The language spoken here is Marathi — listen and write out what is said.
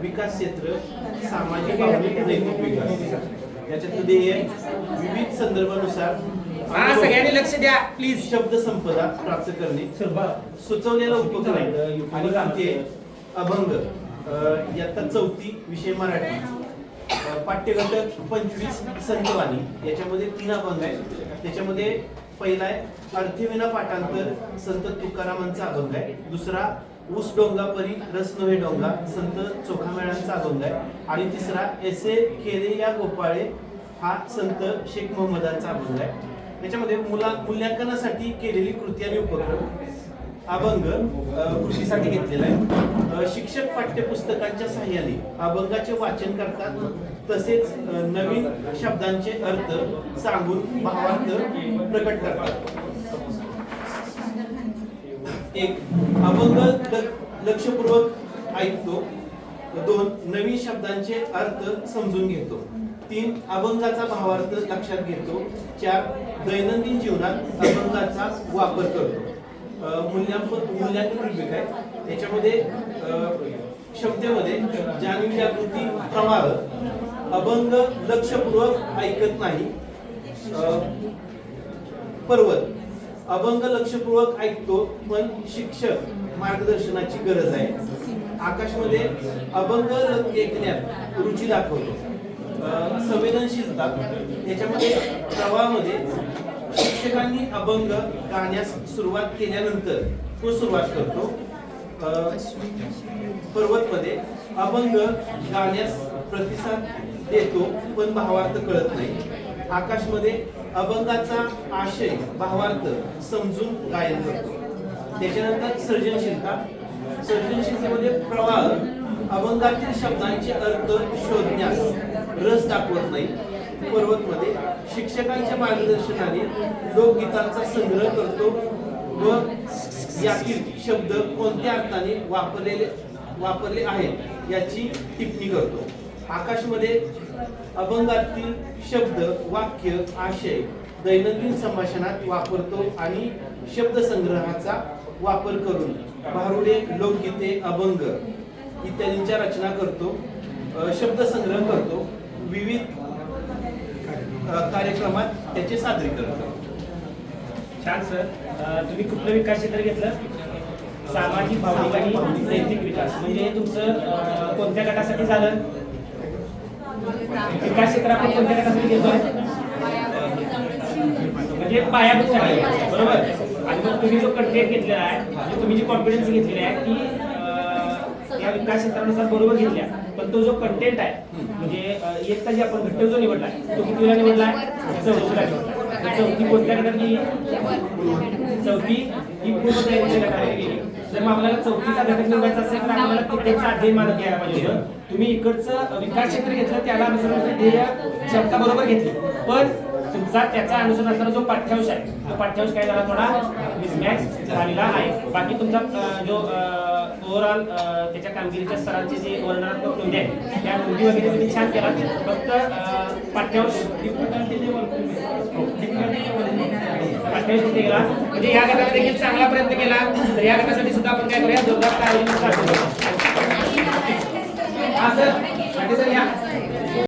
विकास क्षेत्र सामाजिक नैतिक विकास. याच्यात ध्येय विविध संदर्भानुसार हा सगळ्यांनी लक्ष द्या प्लीज शब्द संपदा प्राप्त करणे. सुचवलेला उपक्रम आणि अभंग. इयत्ता चौथी विषय मराठी. पाठ्यघटक पंचवीस संतवाणी. याच्यामध्ये तीन अभंग आहे त्याच्यामध्ये पहिला आहे अर्थविना पाठांतर संत तुकारामांचा अभंग आहे. दुसरा ऊस डोंगा परी रस नव्हे डोंगा संत चोखामेळांचा अभंग आहे. आणि तिसरा एसे केरे या गोपाळे हा संत शेख मोहम्मदांचा अभंग आहे. त्याच्यामध्ये मुला मूल्यांकनासाठी केलेली कृती आणि उपक्रम. अभंग कृषीसाठी घेतलेला आहे. शिक्षक पाठ्यपुस्तकांच्या सहाय्याने अभंगाचे वाचन करतात. तसेच नवीन शब्दांचे अर्थ सांगून भावार्थ प्रकट करतात. एक अभंग लक्षपूर्वक ऐकतो. दोन नवीन शब्दांचे अर्थ समजून घेतो. तीन अभंगाचा भावार्थ लक्षात घेतो. चार दैनंदिन जीवनात अभंगाचा वापर करतो. मूल्यांकन मूल्यांकन रुब्रिक आहे. त्याच्यामध्ये क्षमतेमध्ये जाणीव जागृती प्रवाह अभंग लक्षपूर्वक ऐकत नाही. पर्वत. अभंग लक्षपूर्वक ऐकतो पण शिक्षक मार्गदर्शनाची गरज आहे. आकाशमध्ये अभंग ऐकण्यात रुची दाखवतो. संवेदनशीलता. याच्यामध्ये प्रवाहामध्ये शिक्षकांनी अभंग गाण्यास सुरुवात केल्यानंतर तो सुरुवात करतो. पर्वतमध्ये अभंग गाण्यास प्रतिसाद देतो पण भावार्थ कळत नाही. आकाशमध्ये अभंगाचा आशय भावार्थ समजून गायन करतो. त्याच्यानंतर सर्जनशीलता. सर्जनशीलतेमध्ये प्रवाह अभंगातील शब्दांचे अर्थ शोधण्यास रस दाखवत नाही. पर्वतमध्ये शिक्षकांच्या मार्गदर्शनाने लोकगीतांचा संग्रह करतो व यातील शब्द कोणत्या अर्थाने वापरलेले वापरले आहेत याची टिप्पणी करतो. आकाशमध्ये अभंगातील शब्द वाक्य आशय दैनंदिन संभाषणात वापरतो आणि शब्दसंग्रहाचा वापर करून भारुडे लोकगीते अभंग इत्यादींच्या रचना करतो शब्द शब्दसंग्रह करतो. विविध कार्यक्रमात त्याचे सादरीकरण करतो. छान सर. तुम्ही कुठलं विकास क्षेत्र घेतलं? सामाजिक भावनिक आणि नैतिक विकास. म्हणजे तुमचं कोणत्या गटासाठी झालं? विकास क्षेत्र आपण कोणत्या गटासाठी घेतोय? म्हणजे पायाभूत साठी बरोबर? आणि मग तुम्ही जो कंटेंट घेतलेला आहे म्हणजे तुम्ही जी कॉन्फिडन्स घेतलेली आहे ती या विकास क्षेत्रानुसार बरोबर घेतल्या पण तो जो कंटेंट आहे म्हणजे अं, जे आपण घट्ट जो निवडला आहे तो कितीला निवडला आहे? चौथीला निवडला चौथी कोणत्या गटात गेली चौथी ही पूर्ण तयारीच्या गटामध्ये गेली. जर मग आपल्याला चौथीचा घटक निवडायचा असेल तर आपल्याला तिकडचा अध्ययन मानत घ्यायला पाहिजे तुम्ही इकडचं विकास क्षेत्र घेतलं त्याला अनुसरून ध्येय क्षमता बरोबर घेतली. पण तुमचा त्याचा अनुसरण जो पाठ्यांश आहे तो पाठ्यांश काय झाला थोडा मिसमॅच झालेला आहे. बाकी तुमचा जो ओव्हरऑल त्याच्या कामगिरीच्या स्तरांची जी वर्णनात्मक नोंदी आहे त्या नोंदी वगैरे तुम्ही छान केला. फक्त पाठ्यांश पाठ्यांश केला गेला? म्हणजे या गटाने देखील चांगला प्रयत्न केला. तर या गटासाठी सुद्धा आपण काय करूया? जोरदार